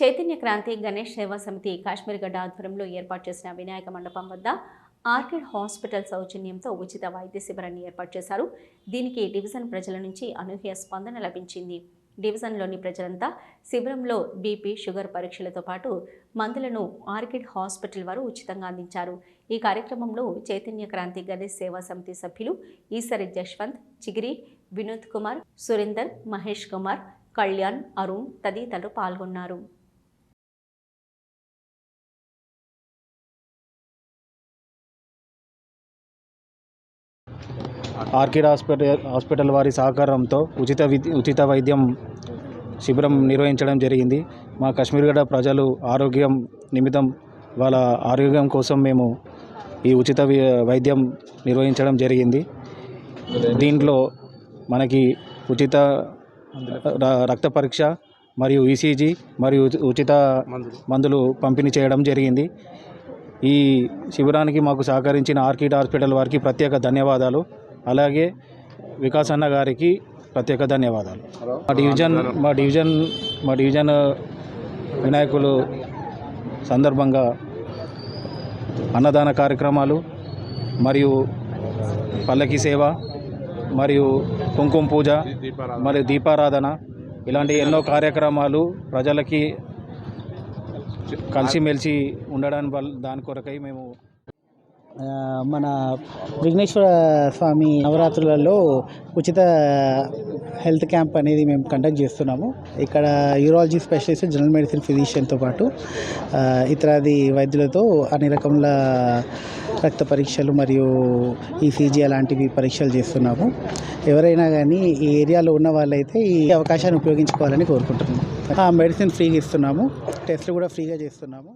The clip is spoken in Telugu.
చైతన్య క్రాంతి గణేష్ సేవా సమితి కాశ్మీర్ గడ్డ ఆధ్వర్యంలో ఏర్పాటు చేసిన వినాయక మండపం వద్ద ఆర్కిడ్ హాస్పిటల్ సౌజన్యంతో ఉచిత వైద్య శిబిరాన్ని ఏర్పాటు చేశారు. దీనికి డివిజన్ ప్రజల నుంచి అనూహ్య స్పందన లభించింది. డివిజన్లోని ప్రజలంతా శిబిరంలో బీపీ షుగర్ పరీక్షలతో పాటు మందులను ఆర్కిడ్ హాస్పిటల్ వారు ఉచితంగా అందించారు. ఈ కార్యక్రమంలో చైతన్య క్రాంతి గణేష్ సేవా సమితి సభ్యులు ఈసరి జశ్వంత్ చిగిరి వినోద్ కుమార్ సురేందర్ మహేష్ కుమార్ కళ్యాణ్ అరుణ్ తదితరులు పాల్గొన్నారు. ఆర్కిడ్ హాస్పిటల్ హాస్పిటల్ వారి సహకారంతో ఉచిత ఉచిత వైద్యం శిబిరం నిర్వహించడం జరిగింది. మా కాశ్మీర్గడ ప్రజలు ఆరోగ్యం నిమిత్తం వాళ్ళ ఆరోగ్యం కోసం మేము ఈ ఉచిత వైద్యం నిర్వహించడం జరిగింది. దీంట్లో మనకి ఉచిత ర- రక్త పరీక్ష మరియు ఈసీజీ మరియు ఉచిత మందులు పంపిణీ చేయడం జరిగింది. ఈ శిబిరానికి మాకు సహకరించిన ఆర్కిడ్ హాస్పిటల్ వారికి ప్రత్యేక ధన్యవాదాలు. అలాగే వికాస్ అన్న గారికి ప్రత్యేక ధన్యవాదాలు. మా డివిజన్ మా డివిజన్ మా డివిజన్ వినాయకులు సందర్భంగా అన్నదాన కార్యక్రమాలు మరియు పల్లకి సేవ మరియు కుంకుమ పూజ మరియు దీపారాధన ఇలాంటి ఎన్నో కార్యక్రమాలు ప్రజలకి కలిసిమెలిసి ఉండడానికి వల్ల దాని కొరకై మేము మన విఘ్నేశ్వర స్వామి నవరాత్రులలో ఉచిత హెల్త్ క్యాంప్ అనేది మేము కండక్ట్ చేస్తున్నాము. ఇక్కడ యూరాలజీ స్పెషలిస్ట్ జనరల్ మెడిసిన్ ఫిజిషియన్తో పాటు ఇతరాది వైద్యులతో అన్ని రకముల రక్త పరీక్షలు మరియు ఈసీజీ అలాంటివి పరీక్షలు చేస్తున్నాము. ఎవరైనా కానీ ఈ ఏరియాలో ఉన్న వాళ్ళైతే ఈ అవకాశాన్ని ఉపయోగించుకోవాలని కోరుకుంటున్నాము. మెడిసిన్ ఫ్రీగా ఇస్తున్నాము. టెస్ట్లు కూడా ఫ్రీగా చేస్తున్నాము.